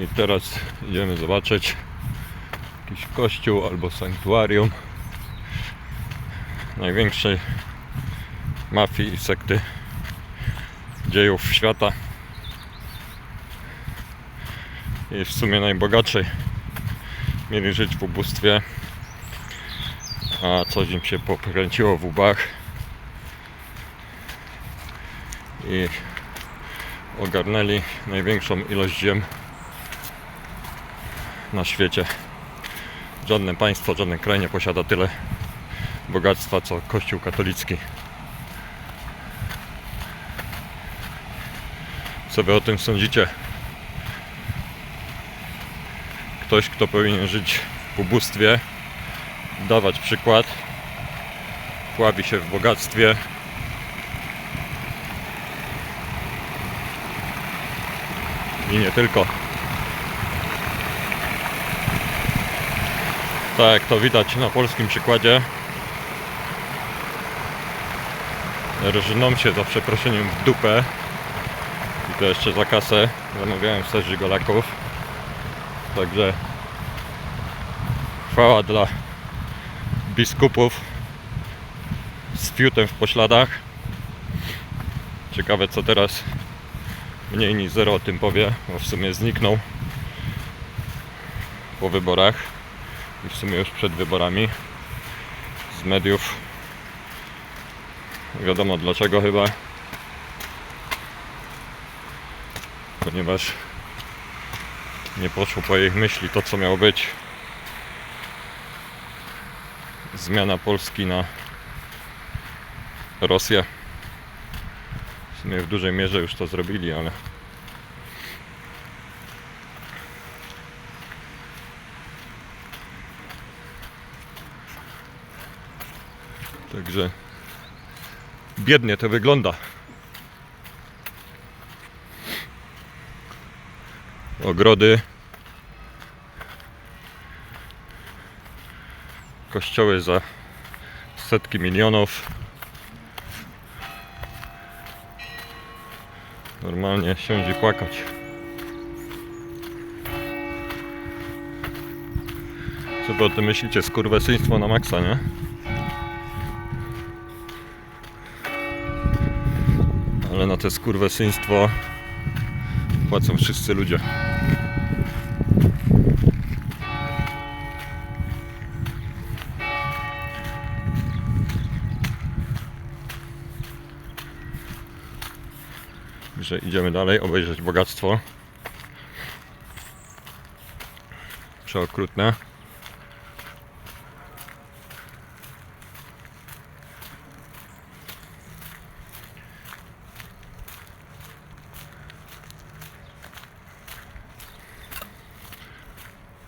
I teraz idziemy zobaczyć jakiś kościół albo sanktuarium największej mafii i sekty dziejów świata i w sumie najbogatszej. Mieli żyć w ubóstwie a coś im się pokręciło w łbach i ogarnęli największą ilość ziem na świecie. Żadne państwo, żaden kraj nie posiada tyle bogactwa co Kościół katolicki. Co wy o tym sądzicie? Ktoś, kto powinien żyć w ubóstwie, dawać przykład, pławi się w bogactwie, i nie tylko. Tak jak to widać na polskim przykładzie, rżną się za przeproszeniem w dupę i to jeszcze za kasę. Zamawiałem też żigolaków. Także chwała dla biskupów z fiutem w pośladach. Ciekawe co teraz mniej niż zero o tym powie, bo w sumie zniknął po wyborach i w sumie już przed wyborami z mediów. Wiadomo dlaczego chyba. Ponieważ nie poszło po ich myśli to co miało być. Zmiana Polski na Rosję. W sumie w dużej mierze już to zrobili, ale Także biednie to wygląda. Ogrody. Kościoły za setki milionów. Normalnie siąść i płakać. Co wy o tym myślicie? Skurwesyństwo na maksa, nie? Ale na to skurwesyństwo płacą wszyscy ludzie. Że idziemy dalej, obejrzeć bogactwo. Przeokrutne.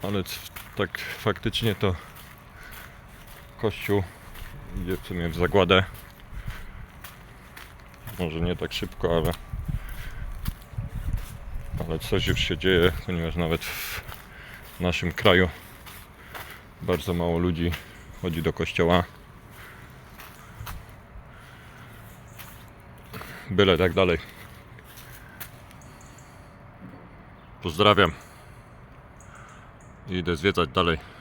Ale tak faktycznie to kościół idzie w sumie w zagładę. Może nie tak szybko, ale ale coś już się dzieje, ponieważ nawet w naszym kraju bardzo mało ludzi chodzi do kościoła. Byle tak dalej. Pozdrawiam. I idę zwiedzać dalej.